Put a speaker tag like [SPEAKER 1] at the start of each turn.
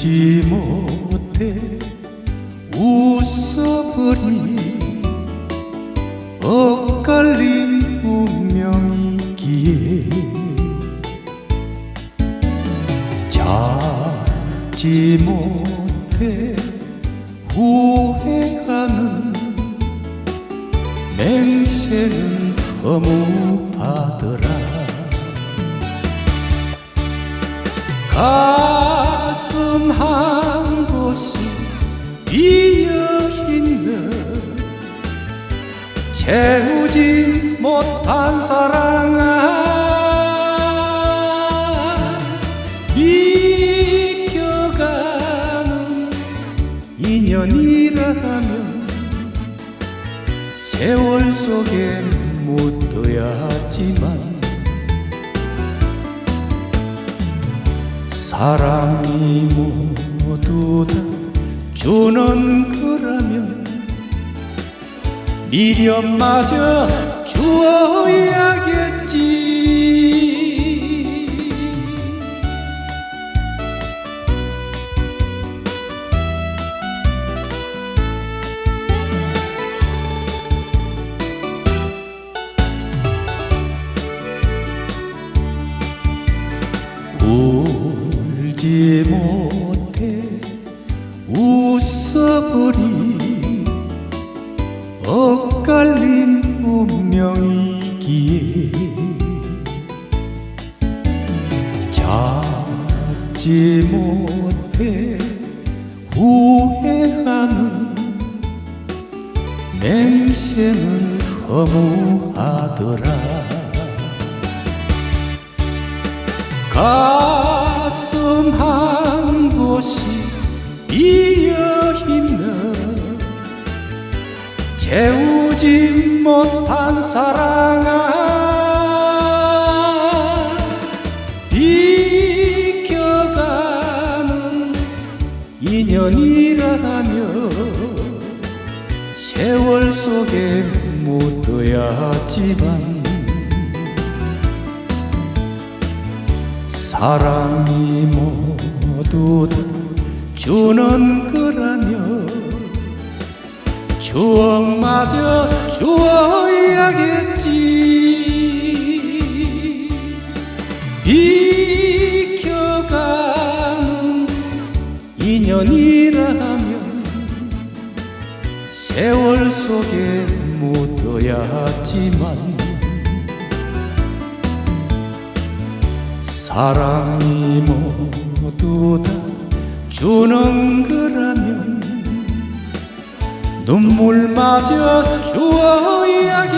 [SPEAKER 1] 참지 못해 웃어버린 엇갈린 운명이기에 참지 못해 후회하는 맹세는 허무하더라. 가 슴한 곳이 비어있는 채우지 못한 사랑아 믿겨가는 인연이라면 세월 속에 묻어야 하지만 사랑이 모두 다 주는 거라면 미련마저 주어야겠지 울지 못해 웃어버린 엇갈린 운명이기에 잡지 못해 후회하는 맹세는 허무하더라. 가 슴 한 곳이 비어있는 채우지 못한 사랑아 비켜가는 인연이라며 세월 속에 묻어야 하지만 사랑이 모두 다 주는 거라며 추억마저 주어야겠지. 비켜가는 인연이라면 세월 속에 묻어야 하지만 사랑이 모두 다 주는 거라면 눈물마저 주어야겠지